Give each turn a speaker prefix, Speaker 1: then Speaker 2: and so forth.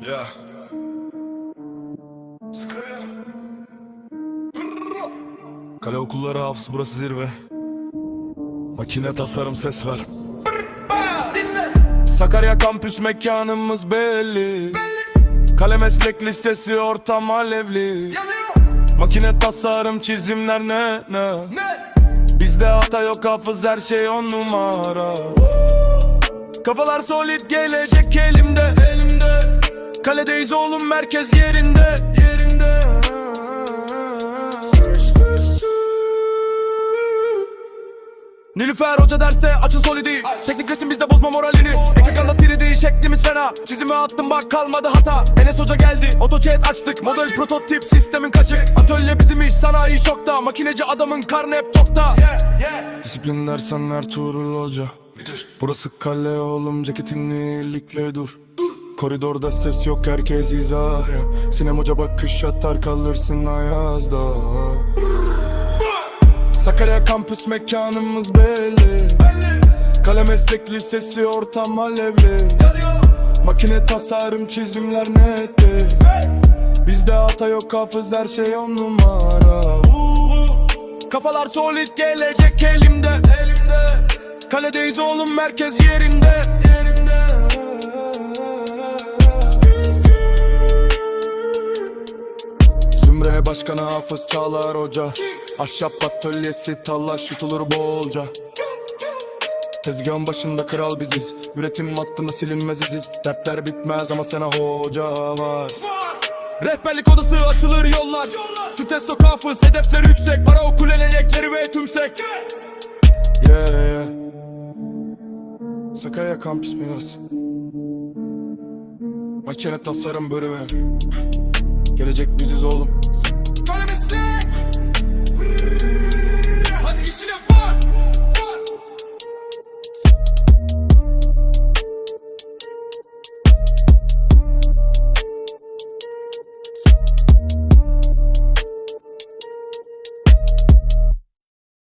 Speaker 1: Ya. Sıkaya. Kale okulları hafız burası zirve. Makine tasarım ses ver. Sakarya kampüs mekanımız belli. Kale meslek lisesi ortam alevli. Makine tasarım çizimler ne ne. Bizde hata yok hafız her şey on numara. Kafalar solid gelecek elimde Kaledeyiz oğlum merkez yerinde. Yerinde. Nilüfer hoca derste açın solidi. Teknik resim bizde bozma moralini. Ekranla 3D şeklimiz fena. Çizime attım bak kalmadı hata. Enes hoca geldi AutoCAD açtık. Model prototip sistemin kaçık. Atölye bizim iş sanayi şokta. Makineci adamın karnı hep tokta Disiplin dersen Ertuğrul hoca. Burası kale oğlum ceketinle iyilikle dur Koridorda ses yok herkes izah. Sinem hoca bakış atar kalırsın ayazda. Sakarya kampüs mekanımız belli. Kale meslek lisesi ortam alevli. Makine tasarım çizimler netti. Bizde hata yok hafız her şey on numara. Kafalar solid gelecek elimde. Kaledeyiz oğlum merkez yerinde Zümre başkanı Hafız Çağlar Hoca. Ahşap atölyesi talaş yutulur bolca. Tezgahın başında kral biziz. Üretim hattını silinmez iziz. Dertler bitmez ama sana hoca var. Rehberlik odası açılır yollar. Stestok hafız hedefler yüksek. Para okul elekleri ve tümsek. Yeah. Yeah Sakarya kampüs biraz Makine tasarım bölümü Gelecek biziz oğlum.